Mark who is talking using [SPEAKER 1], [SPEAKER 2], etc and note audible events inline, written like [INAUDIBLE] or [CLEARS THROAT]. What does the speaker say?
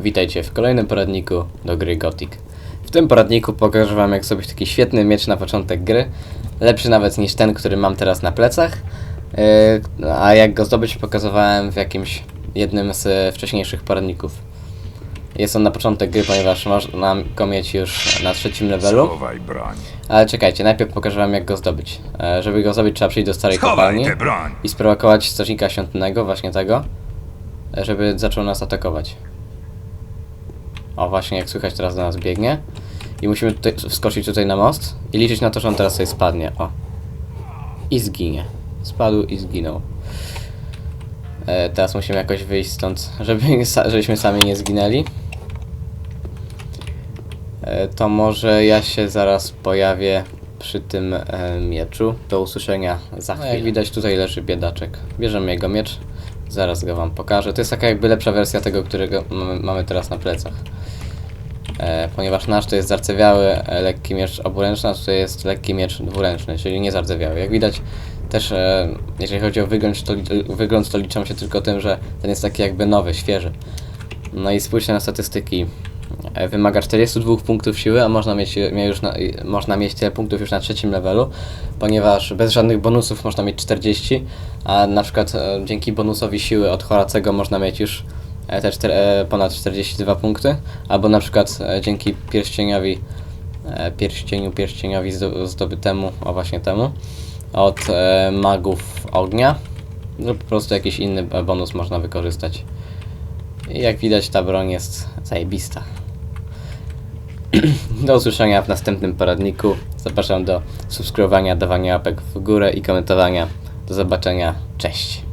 [SPEAKER 1] Witajcie w kolejnym poradniku do gry Gothic. W tym poradniku pokażę wam jak zrobić taki świetny miecz na początek gry. Lepszy nawet niż ten, który mam teraz na plecach. Yy, a jak go zdobyć pokazywałem w jakimś jednym z wcześniejszych poradników. Jest on na początek gry, ponieważ można go mieć już na trzecim levelu. Ale czekajcie, najpierw pokażę wam jak go zdobyć. E, żeby go zdobyć trzeba przyjść do starej kopalni i sprowokować strażnika świątynnego, właśnie tego, żeby zaczął nas atakować. O, właśnie jak słychać teraz do nas biegnie. I musimy tutaj wskoczyć tutaj na most i liczyć na to, że on teraz sobie spadnie. O. I zginie. Spadł i zginął. E, teraz musimy jakoś wyjść stąd, żeby, [LAUGHS] żebyśmy sami nie zginęli. E, to może ja się zaraz pojawię przy tym e, mieczu. Do usłyszenia za chwilę. jak widać tutaj leży biedaczek. Bierzemy jego miecz. Zaraz go wam pokażę. To jest taka jakby lepsza wersja tego, którego mamy, teraz na plecach. E, ponieważ nasz to jest zardzewiały e, lekki miecz oburęczny, a tutaj jest lekki miecz dwuręczny, czyli nie zardzewiały. Jak widać też, e, jeżeli chodzi o wygląd to, wygląd, to liczą się tylko tym, że ten jest taki jakby nowy, świeży. No i spójrzcie na statystyki. E, Wymaga 42 punktów siły, a można mieć, mie- już na, można mieć tyle punktów już na trzecim levelu, ponieważ bez żadnych bonusów można mieć 40, a na przykład e, dzięki bonusowi siły od Horacego można mieć już e, te e, ponad 42 punkty, albo na przykład e, dzięki pierścieniowi, e, pierścieniu, pierścieniowi zdo, zdobytemu, o właśnie temu, od e, magów ognia, lub po prostu jakiś inny e, bonus można wykorzystać. Jak widać ta broń jest zajebista. [CLEARS THROAT] Do usłyszenia w następnym poradniku. Zapraszam do subskrybowania, dawania łapek w górę i komentowania. Do zobaczenia. Cześć.